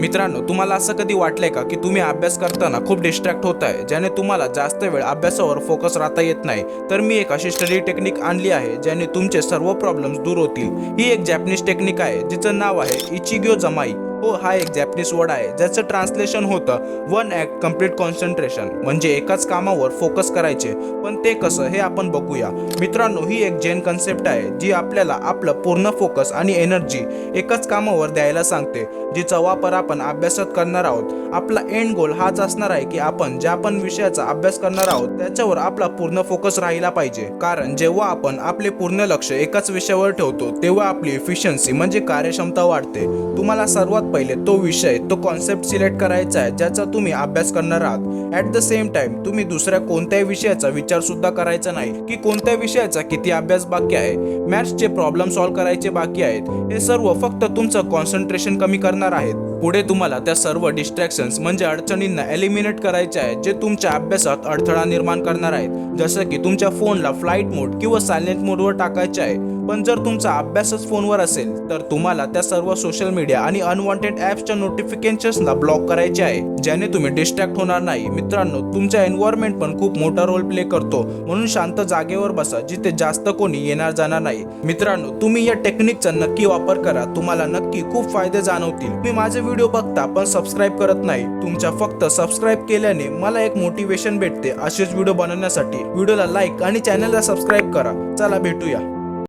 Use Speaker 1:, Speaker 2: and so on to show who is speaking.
Speaker 1: मित्रांनो तुम्हाला असं कधी वाटलंय का की तुम्ही अभ्यास करताना खूप डिस्ट्रॅक्ट होत आहे ज्याने तुम्हाला जास्त वेळ अभ्यासावर फोकस राहता येत नाही? तर मी एक अशी स्टडी टेक्निक आणली आहे ज्याने तुमचे सर्व प्रॉब्लेम्स दूर होतील. ही एक जॅपनीज टेक्निक आहे जिचं नाव आहे इचिग्यो जमाई हो हा एक जॅपनीज वर्ड आहे ज्याचं ट्रान्सलेशन होतं वन ॲक्ट कंप्लीट कॉन्सन्ट्रेशन म्हणजे एकाच कामावर फोकस करायचे. पण ते कसं हे आपण बघूया. मित्रांनो ही एक जैन कन्सेप्ट आहे जी आपल्याला आपलं पूर्ण फोकस आणि एनर्जी एकाच कामावर द्यायला सांगते जिचा वापर आपण अभ्यासात करणार आहोत. आपला एंड गोल हाच असणार आहे की आपण ज्या पण विषयाचा अभ्यास करणार आहोत त्याच्यावर आपला पूर्ण फोकस राहिला पाहिजे. कारण जेव्हा आपण आपले पूर्ण लक्ष एकाच विषयावर ठेवतो तेव्हा आपली इफिशियन्सी म्हणजे कार्यक्षमता वाढते. तुम्हाला सर्वात पहिले तो विषय तो कॉन्सेप्ट सिलेक्ट करायचा आहे ज्याचा तुम्ही अभ्यास करणार आहात. ऍट द सेम टाइम तुम्ही दुसऱ्या कोणत्याही विषयाचा विचार सुद्धा करायचा नाही की कोणत्या विषयाचा किती अभ्यास बाकी आहे. मॅथ्सचे प्रॉब्लेम सॉल्व्ह करायचे बाकी आहेत. हे सर्व फक्त तुमचं कॉन्सन्ट्रेशन कमी करणार आहेत. पुढे तुम्हाला त्या सर्व डिस्ट्रॅक्शन्स म्हणजे अडचणींना एलिमिनेट करायचे आहेत जे तुमच्या अभ्यासात अडथळा निर्माण करणार आहेत. जसं की तुमच्या फोनला फ्लाईट मोड किंवा सायलेंट मोडवर टाकायचे आहे. पण जर तुमचा अभ्यासच फोनवर असेल तर तुम्हाला त्या सर्व सोशल मीडिया आणि अनवॉन्टेड ॲप्सच्या नोटिफिकेशन्सला ब्लॉक करायचे आहे ज्याने तुम्ही डिस्ट्रॅक्ट होणार नाही. मित्रांनो तुमचा एन्व्हायरमेंट पण खूप मोठा रोल प्ले करतो. म्हणून शांत जागेवर बसा जिथे जास्त कोणी येणार जाणार नाही. मित्रांनो तुम्ही या टेक्निकचा नक्की वापर करा. तुम्हाला नक्की खूप फायदे जाणवतील. तुम्ही माझे व्हिडिओ बघता पण सबस्क्राईब करत नाही. तुमच्या फक्त सबस्क्राईब केल्याने मला एक मोटिवेशन भेटते. असेच व्हिडिओ बनवण्यासाठी व्हिडिओला लाईक आणि चॅनलला सबस्क्राईब करा. चला भेटूया.